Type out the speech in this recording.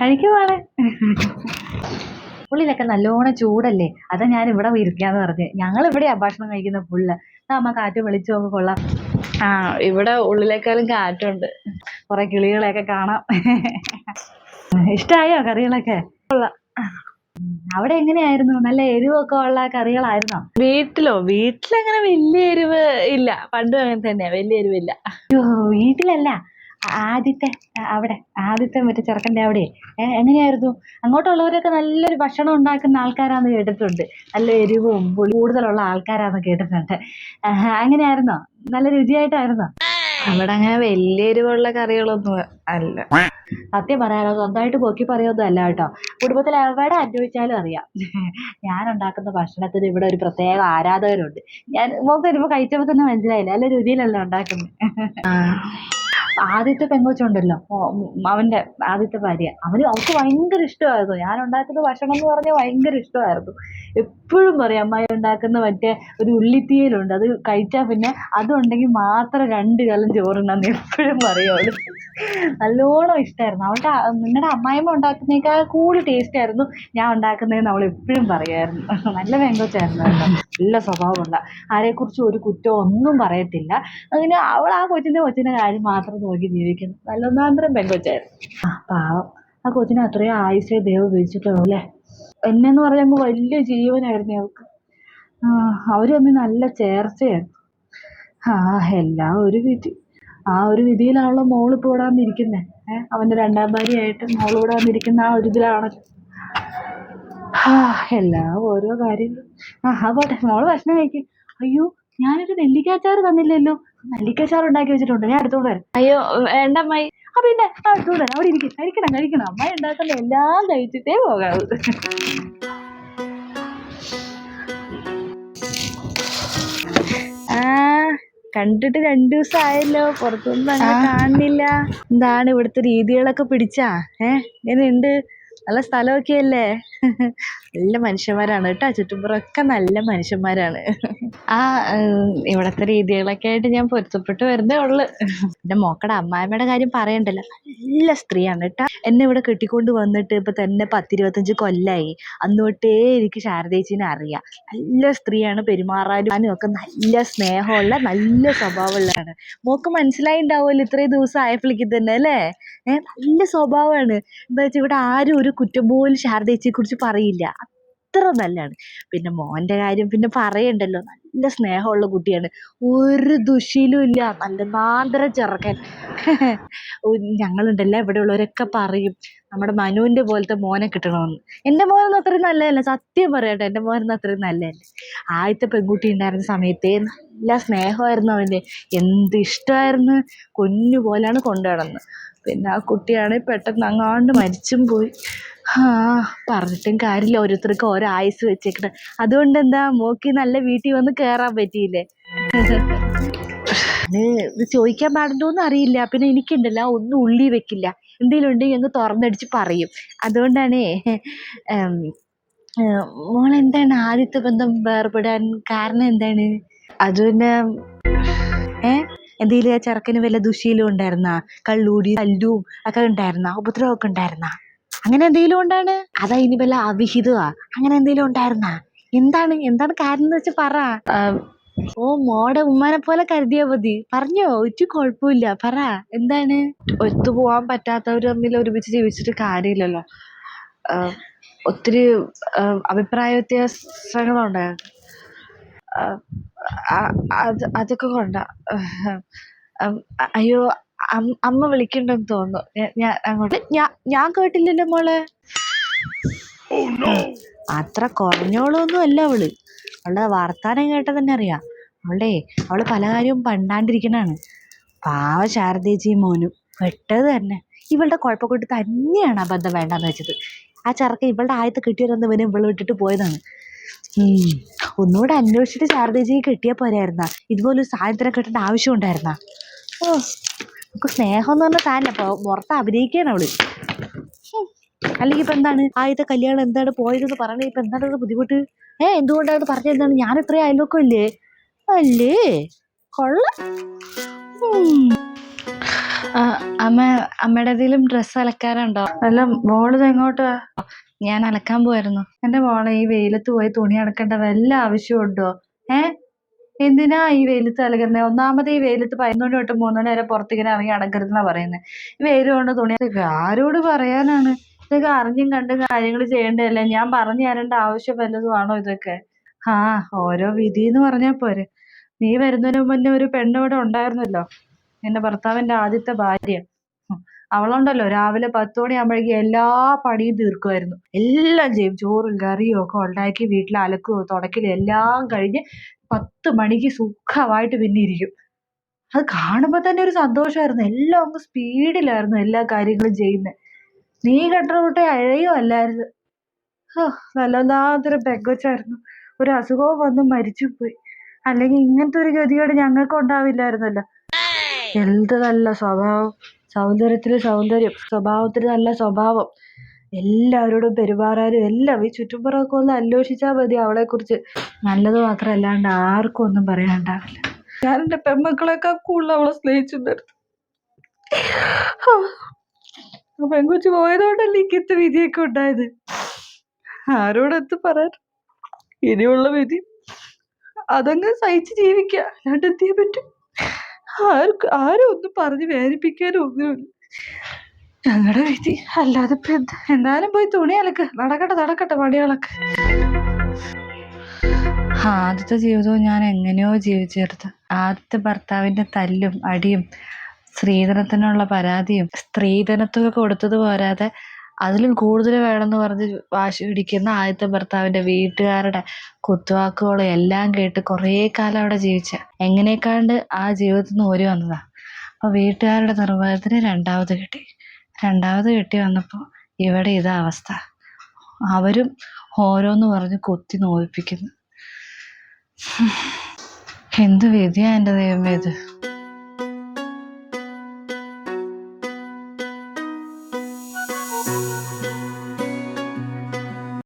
കഴിക്കുവാണ് ഉള്ളിലൊക്കെ നല്ലോണം ചൂടല്ലേ? അതാ ഞാൻ ഇവിടെ ഇരിക്കാന്ന് പറഞ്ഞ്. ഞങ്ങൾ ഇവിടെയാ ഭക്ഷണം കഴിക്കുന്ന പുള്ള അമ്മ കാറ്റ് വിളിച്ചു നോക്ക് കൊള്ളാം. ആ ഇവിടെ ഉള്ളിലേക്കാളും കാറ്റുണ്ട്. കുറെ കിളികളെയൊക്കെ കാണാം. ഇഷ്ടായോ കറികളൊക്കെ? കൊള്ളാം. അവിടെ എങ്ങനെയായിരുന്നു? നല്ല എരിവൊക്കെ ഉള്ള കറികളായിരുന്നോ? വീട്ടിലോ? വീട്ടിലങ്ങനെ വലിയ എരിവ് ഇല്ല. പണ്ടും അങ്ങനെ തന്നെയാ. വലിയ എരിവില്ല. വീട്ടിലല്ല. ആദ്യത്തെ അവിടെ ആദ്യത്തെ മറ്റേ ചെറുക്കന്റെ അവിടെ എങ്ങനെയായിരുന്നു? അങ്ങോട്ടുള്ളവരൊക്കെ നല്ലൊരു ഭക്ഷണം ഉണ്ടാക്കുന്ന ആൾക്കാരാന്ന് കേട്ടിട്ടുണ്ട്. നല്ല എരിവും പുളി കൂടുതലുള്ള ആൾക്കാരാന്ന് കേട്ടിട്ടുണ്ട്. അങ്ങനെയായിരുന്നോ? നല്ല രുചിയായിട്ടായിരുന്നോ? അവിടെ അങ്ങനെ വലിയ എരിവുള്ള കറികളൊന്നും അല്ല. സത്യം പറയാനോ സ്വന്തമായിട്ട് പൊക്കി പറയൊന്നും അല്ല കേട്ടോ. കുടുംബത്തിൽ എവിടെ അന്വേഷിച്ചാലും അറിയാം. ഞാൻ ഉണ്ടാക്കുന്ന ഭക്ഷണത്തിന് ഇവിടെ ഒരു പ്രത്യേക ആരാധകരുണ്ട്. ഞാൻ മോക്ക് വരുമ്പോൾ കഴിച്ചപ്പോൾ തന്നെ മനസ്സിലായില്ല? നല്ല രുചിയിലല്ല ഉണ്ടാക്കുന്നത് ആദ്യത്തെ പെങ്കൊച്ചുണ്ടല്ലോ അവന്റെ ആദ്യത്തെ ഭാര്യ. അവന് അവൾക്ക് ഭയങ്കര ഇഷ്ടമായിരുന്നു. ഞാൻ ഉണ്ടാക്കുന്ന ഭക്ഷണം എന്ന് പറഞ്ഞാൽ ഭയങ്കര ഇഷ്ടമായിരുന്നു. എപ്പോഴും പറയും അമ്മായി ഉണ്ടാക്കുന്ന മറ്റേ ഒരു ഉള്ളിത്തീയലുണ്ട്. അത് കഴിച്ചാൽ പിന്നെ അതുണ്ടെങ്കിൽ മാത്രം രണ്ട് കലം ചോറുണ്ടെന്ന് എപ്പോഴും പറയും നല്ലോണം ഇഷ്ടമായിരുന്നു അവളുടെ നിങ്ങളുടെ അമ്മായിമ്മ ഉണ്ടാക്കുന്നേക്കാൾ കൂടുതൽ ടേസ്റ്റ് ആയിരുന്നു ഞാൻ ഉണ്ടാക്കുന്നതെന്ന് അവൾ എപ്പോഴും പറയുമായിരുന്നു നല്ല പെങ്കൊച്ചായിരുന്നു നല്ല സ്വഭാവമുള്ള. ആരെക്കുറിച്ചും ഒരു കുറ്റമോ ഒന്നും പറയത്തില്ല. അങ്ങനെ അവൾ ആ കൊച്ചിന്റെ കൊച്ചിന്റെ കാര്യം മാത്രം നോക്കി ജീവിക്കുന്നു. നല്ലൊന്നാന്തരം പെങ്കൊച്ചായിരുന്നു ആ പാവം. ആ കൊച്ചിനെ അത്രയും ആയുസേ ദൈവം ഉപയോഗിച്ചിട്ടുള്ളൂ അല്ലേ? എന്നെന്ന് പറയുമ്പോൾ വലിയ ജീവനായിരുന്നു അവൾക്ക്. ആ അവർ തമ്മിൽ നല്ല ചേർച്ചയായിരുന്നു. ആ എല്ലാം ഒരു വിധി. ആ ഒരു വിധിയിലാണല്ലോ മോൾ ഇവിടെ വന്നിരിക്കുന്നത് ഏഹ് അവന്റെ രണ്ടാം ഭാര്യയായിട്ട് മോൾ ഇവിടെ ആ ഒരു ഇതിലാണല്ലോ. ആ എല്ലാം ഓരോ കാര്യങ്ങളും. ആ പോട്ടെ. മോൾ ഭക്ഷണം കഴിക്കും. അയ്യോ ഞാനൊരു നെല്ലിക്കാച്ചാറ് തന്നില്ലല്ലോ. നെല്ലിക്കാച്ചാർ ഉണ്ടാക്കി വെച്ചിട്ടുണ്ട്. ഞാൻ എടുത്തോണ്ട് വരാം. അയ്യോ വേണ്ട അമ്മായി. ആ പിന്നെ ആ എടുത്തോണ്ട് വരാം. അവിടെ ഇരിക്കും. കഴിക്കണം കഴിക്കണം. അമ്മ ഉണ്ടാക്കുന്ന എല്ലാം കഴിച്ചിട്ടേ പോകാവൂ. കണ്ടിട്ട് രണ്ടു ദിവസമായല്ലോ പുറത്തൊന്നും അങ്ങനെ കാണുന്നില്ല. എന്താണ് ഇവിടുത്തെ രീതികളൊക്കെ പിടിച്ചാ? ഏഹ് എങ്ങനെയുണ്ട്? നല്ല സ്ഥലമൊക്കെ അല്ലേ നല്ല മനുഷ്യന്മാരാണ് കേട്ടോ. ചുറ്റുപുറമൊക്കെ നല്ല മനുഷ്യന്മാരാണ്. ആ ഇവിടത്തെ രീതികളൊക്കെ ആയിട്ട് ഞാൻ പൊരുത്തപ്പെട്ട് വരുന്നേ ഉള്ളു. എന്റെ മോക്കടെ അമ്മായിമ്മയുടെ കാര്യം പറയണ്ടല്ലോ. നല്ല സ്ത്രീയാണ് കേട്ടോ. എന്നെ ഇവിടെ കെട്ടിക്കൊണ്ട് വന്നിട്ട് ഇപ്പൊ തന്നെ പത്തിരുപത്തഞ്ച് കൊല്ലായി. അന്ന് തൊട്ടേ എനിക്ക് ശാരദേച്ചിനെ അറിയാം. നല്ല സ്ത്രീയാണ് പെരുമാറാനും ഒക്കെ നല്ല സ്നേഹമുള്ള നല്ല സ്വഭാവമുള്ളതാണ്. മോക്ക് മനസ്സിലായിണ്ടാവുമല്ലോ ഇത്രയും ദിവസം ആയപ്പോഴേക്ക് തന്നെ അല്ലേ? ഏഹ് നല്ല സ്വഭാവമാണ്. എന്താ വെച്ചാൽ ഇവിടെ ആരും ഒരു കുറ്റം പോലും ശാരദേച്ചിയെ കുറിച്ച് പറയില്ല. അത്ര നല്ലതാണ്. പിന്നെ മോന്റെ കാര്യം പിന്നെ പറയണ്ടല്ലോ. നല്ല സ്നേഹമുള്ള കുട്ടിയാണ്. ഒരു ദുശീലും ഇല്ല. നല്ല നാന്തര ചെറുക്കൻ. ഞങ്ങളുണ്ടല്ലോ. ഇവിടെ ഉള്ളവരൊക്കെ പറയും. നമ്മുടെ മനുവിന്റെ പോലത്തെ മോനെ കിട്ടണമെന്ന്. എന്റെ മോനൊന്നും അത്രയും നല്ലതല്ല. സത്യം പറയട്ടെ. എന്റെ മോനൊന്നും അത്രയും നല്ലതല്ല. ആദ്യത്തെ പെൺകുട്ടി ഉണ്ടായിരുന്ന സമയത്തേ നല്ല സ്നേഹമായിരുന്നു അവന്റെ. എന്ത് ഇഷ്ടമായിരുന്നു? കൊഞ്ഞു പോലെയാണ് കൊണ്ടു നടന്നത് പിന്നെ ആ കുട്ടിയാണെങ്കിൽ പെട്ടെന്ന് അങ്ങാണ്ട് മരിച്ചും പോയി. ആ പറഞ്ഞിട്ടും കാര്യമില്ല. ഓരോരുത്തർക്കും ഓരോ ആയുസ് വെച്ചേക്കണ. അതുകൊണ്ട് എന്താ മോക്കി നല്ല വീട്ടിൽ വന്ന് കയറാൻ പറ്റിയില്ലേ? ഇത് ചോദിക്കാൻ പാടുണ്ടോന്ന് അറിയില്ല. പിന്നെ എനിക്കുണ്ടല്ലോ ഒന്നും ഉള്ളി വെക്കില്ല. എന്തെങ്കിലും ഉണ്ടെങ്കിൽ അങ്ങ് തുറന്നടിച്ച് പറയും. അതുകൊണ്ടാണ് മോൾ എന്താണ് ആദ്യത്തെ ബന്ധം വേർപെടാൻ കാരണം എന്താണ്? അത് പിന്നെ ഏ? എന്തെങ്കിലും ആ ചെറുക്കന് വല്ല ദുശീലം ഉണ്ടായിരുന്നാ? കള്ളൂടി തല്ലും ഒക്കെ ഉണ്ടായിരുന്ന? ഉപദ്രവമൊക്കെ ഉണ്ടായിരുന്ന? അങ്ങനെ എന്തെങ്കിലും ഉണ്ടാണ്? അതാ ഇനി വല്ല അവിഹിതമാ? അങ്ങനെ എന്തെങ്കിലും ഉണ്ടായിരുന്നാ? എന്താണ്? എന്താണ് കാര്യം എന്ന് വെച്ചാൽ പറ. ഓ മോടെ ഉമ്മാനെ പോലെ കരുതിയാ മതി. പറഞ്ഞോ? ഒരു കുഴപ്പമില്ല പറ. എന്താണ്? ഒത്തുപോകാൻ പറ്റാത്തവർ തമ്മിൽ ഒരുമിച്ച് ജീവിച്ചിട്ട് കാര്യമില്ലല്ലോ. ഒത്തിരി അഭിപ്രായ വ്യത്യാസങ്ങളുണ്ടായിരുന്നു അത് അതൊക്കെ കൊണ്ടാണ് ഉം, അയ്യോ അം- അമ്മ വിളിക്കണ്ടെന്ന് തോന്നുന്നു. ഞാൻ- അങ്ങോട്ട്. ഞാൻ ഞാൻ കേട്ടില്ലല്ലോ മോളെ. അത്ര കുറഞ്ഞോളൊന്നും അല്ല അവൾ. അവളുടെ വർത്താനം കേട്ട തന്നെ അറിയാം. അവളുടെ അവൾ പല കാര്യവും പണ്ടാണ്ടിരിക്കണാണ് പാവ ശാരദേച്ചിയും മോനും പെട്ടത് തന്നെ. ഇവളുടെ കുഴപ്പക്കൂട്ട് തന്നെയാണ് ആ ബന്ധം വേണ്ടാന്ന് വെച്ചത്. ആ ചെറുക്കൻ ഇവളുടെ ആയത്ത് കിട്ടിയതൊന്നും ഇവനെ ഇവൾ വിട്ടിട്ട് പോയതാണ്. ഒന്നുകൂടെ അന്വേഷിച്ചിട്ട് ശാരദേച്ചിക്ക് കിട്ടിയാൽ പോരായിരുന്ന. ഇതുപോലൊരു സാധനത്തിനെ കിട്ടേണ്ട ആവശ്യം ഉണ്ടായിരുന്ന. ഓ നമുക്ക് സ്നേഹം എന്ന് പറഞ്ഞ സാധനം പുറത്ത് അഭിനയിക്കുകയാണ് അവൾ. അല്ലെങ്കിൽ ഇപ്പൊ എന്താണ്? ആദ്യത്തെ കല്യാണം എന്താണ് പോയതെന്ന് പറയണേ ഇപ്പൊ എന്താണ് അത് ബുദ്ധിമുട്ട്? ഏ എന്തുകൊണ്ടാണ് പറഞ്ഞത് എന്താണ് ഞാൻ ഇത്രയും അയൽവക്കം ഇല്ലേ? അല്ലേ? കൊള്ള. ആ, അമ്മ അമ്മയുടെ എന്തെങ്കിലും ഡ്രസ്സ് അലക്കാനുണ്ടോ? അല്ല മോളിത് എങ്ങോട്ടാ ഞാൻ അലക്കാൻ പോയിരുന്നു. എന്റെ മോളെ ഈ വെയിലത്ത് പോയി തുണി അലക്കേണ്ട വല്ല ആവശ്യമുണ്ടോ ഏ? എന്തിനാ ഈ വെയിലത്ത് അലക്കുന്നത് ഒന്നാമത് ഈ വെയിലത്ത് പതിനൊന്ന് തൊട്ട് മൂന്നര വരെ പുറത്തിങ്ങനെ ഇറങ്ങി അടക്കരുതെന്നാ പറയുന്നത് ഈ വെയിൽ കൊണ്ട് തുണി ആരോട് പറയാനാണ്? ഇതൊക്കെ അറിഞ്ഞും കണ്ടും കാര്യങ്ങൾ ചെയ്യേണ്ടതല്ലേ? ഞാൻ പറഞ്ഞു തരേണ്ട ആവശ്യം വല്ലതും ആണോ ഇതൊക്കെ? ആ ഓരോ വിധി എന്ന് പറഞ്ഞാൽ പോരെ. നീ വരുന്നതിന് മുന്നേ ഒരു പെണ്ണ് ഇവിടെ ഉണ്ടായിരുന്നല്ലോ. എന്റെ ഭർത്താവിന്റെ ആദ്യത്തെ ഭാര്യ. അവളുണ്ടല്ലോ രാവിലെ പത്ത് മണിയാകുമ്പോഴേക്കും എല്ലാ പണിയും തീർക്കുമായിരുന്നു. എല്ലാം ചെയ്യും. ചോറും കറിയും ഒക്കെ ഉണ്ടാക്കി വീട്ടിൽ അലക്കുകയോ തുടക്കലും എല്ലാം കഴിഞ്ഞ് പത്ത് മണിക്ക് സുഖമായിട്ട് പിന്നെ ഇരിക്കും. അത് കാണുമ്പോൾ തന്നെ ഒരു സന്തോഷമായിരുന്നു. എല്ലാം അങ്ങ് സ്പീഡിലായിരുന്നു എല്ലാ കാര്യങ്ങളും ചെയ്യുന്നത്. നീ കെട്ട കുട്ടി അഴയോ അല്ലായിരുന്നു. ഹോ, വല്ലാത്തൊരു പെങ്കൊച്ചായിരുന്നു. ഒരു അസുഖവും വന്ന് മരിച്ചു പോയി അല്ലെങ്കിൽ ഇങ്ങനത്തെ ഒരു ഗതികേട് ഞങ്ങൾക്ക് ഉണ്ടാവില്ലായിരുന്നല്ലോ എന്ത് നല്ല സ്വഭാവം. സൗന്ദര്യത്തിൽ സൗന്ദര്യം സ്വഭാവത്തിൽ നല്ല സ്വഭാവം. എല്ലാവരോടും പെരുമാറാനും എല്ലാം ഈ ചുറ്റുപുറമൊക്കെ ഒന്ന് അന്വേഷിച്ചാൽ മതി അവളെക്കുറിച്ച്. നല്ലത് മാത്രമല്ലാണ്ട് ആർക്കും ഒന്നും പറയാണ്ടാവില്ല ഞാൻ എന്റെ പെൺമക്കളെക്കാൾ കൂടുതൽ അവളെ സ്നേഹിച്ചിട്ടുണ്ടായിരുന്നു പെൺകുച്ചു പോയതുകൊണ്ടല്ലേ പോയതുകൊണ്ടല്ലേ ഇങ്ങനത്തെ വിധിയൊക്കെ ഉണ്ടായത്? ആരോടെത്ത് പറയാൻ? ഇനിയുള്ള വിധി അതങ്ങ് സഹിച്ച് ജീവിക്കുക. അല്ലാണ്ട് എന്ത് ചെയ്യാൻ പറ്റും? ആർക്ക് ആരും ഒന്നും പറഞ്ഞ് വേദനിപ്പിക്കാനും ഒന്നുമില്ല. ഞങ്ങളുടെ വിധി അല്ലാതെ ഇപ്പൊ എന്താ? എന്തായാലും പോയി തുണി അലക്ക്. നടക്കട്ടെ നടക്കട്ടെ പണികളൊക്കെ. ആദ്യത്തെ ജീവിതവും ഞാൻ എങ്ങനെയോ ജീവിച്ചെടുത്ത് ആദ്യത്തെ ഭർത്താവിന്റെ തല്ലും അടിയും സ്ത്രീധനത്തിനുള്ള പരാതിയും സ്ത്രീധനത്തൊക്കെ കൊടുത്തത് പോരാതെ അതിലും കൂടുതൽ വേണമെന്ന് പറഞ്ഞ് വാശി പിടിക്കുന്ന ആദ്യത്തെ ഭർത്താവിന്റെ വീട്ടുകാരുടെ കുത്തുവാക്കുകളും എല്ലാം കേട്ട് കുറേ കാലം അവിടെ ജീവിച്ച. എങ്ങനെയൊക്കെയാണ്ട് ആ ജീവിതത്തിൽ നിന്ന് ഓരി വന്നതാ. അപ്പോൾ വീട്ടുകാരുടെ നിർബന്ധത്തിന് രണ്ടാമത് കിട്ടി. രണ്ടാമത് കിട്ടി വന്നപ്പോൾ ഇവിടെ ഇതാ അവസ്ഥ. അവരും ഓരോന്ന് പറഞ്ഞ് കൊത്തി നോവിപ്പിക്കുന്നു. എന്ത് വിധിയാ എന്റെ ദൈവമേ ഇത്?